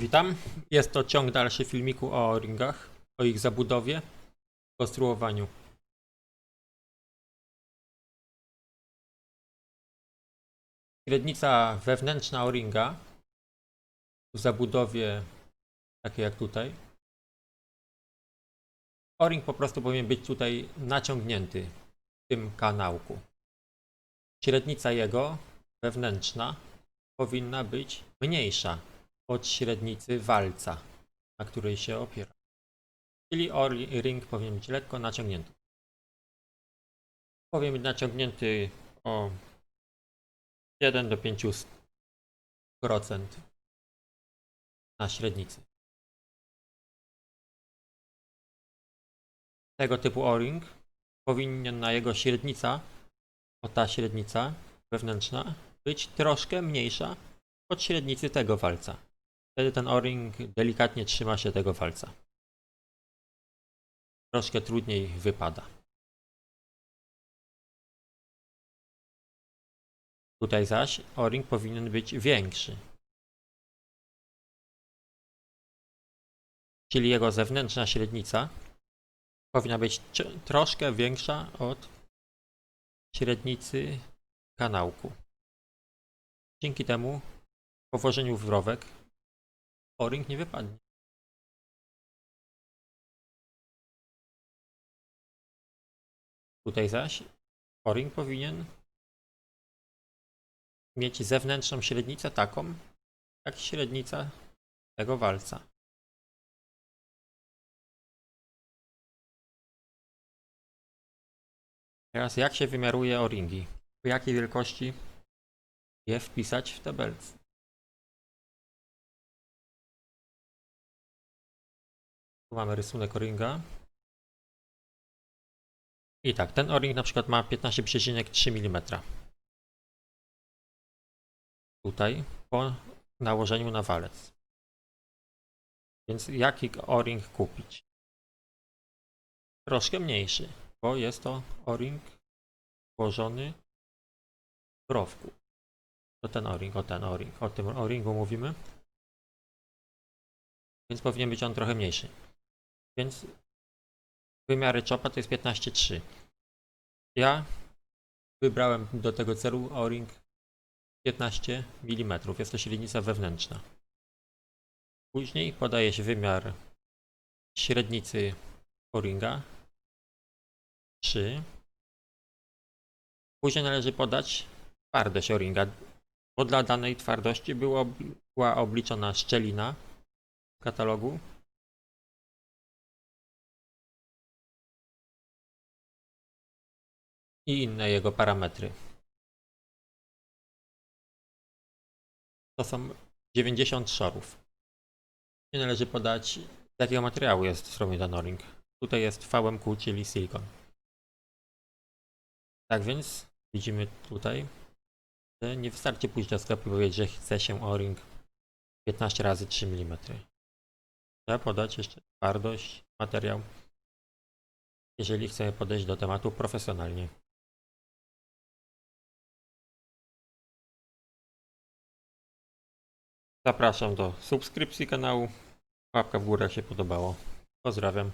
Witam. Jest to ciąg dalszy filmiku o ringach, o ich zabudowie, konstruowaniu. Średnica wewnętrzna o-ringa w zabudowie takiej jak tutaj. O-ring po prostu powinien być tutaj naciągnięty w tym kanałku. Średnica jego wewnętrzna powinna być mniejsza od średnicy walca, na której się opiera. Czyli o-ring powinien być lekko naciągnięty. Powinien być naciągnięty o 1 do 5% na średnicy. Tego typu o-ring powinien na jego średnica, o ta średnica wewnętrzna, być troszkę mniejsza od średnicy tego walca. Wtedy ten o-ring delikatnie trzyma się tego walca. Troszkę trudniej wypada. Tutaj zaś o-ring powinien być większy. Czyli jego zewnętrzna średnica powinna być troszkę większa od średnicy kanałku. Dzięki temu po włożeniu w rowek o-ring nie wypadnie. Tutaj zaś o-ring powinien mieć zewnętrzną średnicę taką, jak średnica tego walca. Teraz jak się wymiaruje o-ringi? Po jakiej wielkości je wpisać w tabelce? Mamy rysunek o-ringa. I tak, ten o-ring na przykład ma 15,3 mm. Tutaj po nałożeniu na walec. Więc jaki o-ring kupić? Troszkę mniejszy, bo jest to o-ring włożony w rowku. To ten o-ring, o ten o-ring, o tym o-ringu mówimy. Więc powinien być on trochę mniejszy. Więc wymiary czopa to jest 15,3. Ja wybrałem do tego celu o-ring 15 mm. Jest to średnica wewnętrzna. Później podaje się wymiar średnicy o-ringa 3. Później należy podać twardość o-ringa, bo dla danej twardości była obliczona szczelina w katalogu i inne jego parametry. To są 90 szorów. I należy podać, z jakiego materiału jest zrobiony ten o-ring. Tutaj jest VMQ, czyli silikon. Tak więc widzimy tutaj, że nie wystarczy pójść do sklepu i powiedzieć, że chce się o-ring 15 razy 3 mm. Trzeba podać jeszcze twardość, materiał, jeżeli chcemy podejść do tematu profesjonalnie. Zapraszam do subskrypcji kanału. Łapka w górę jak się podobało. Pozdrawiam.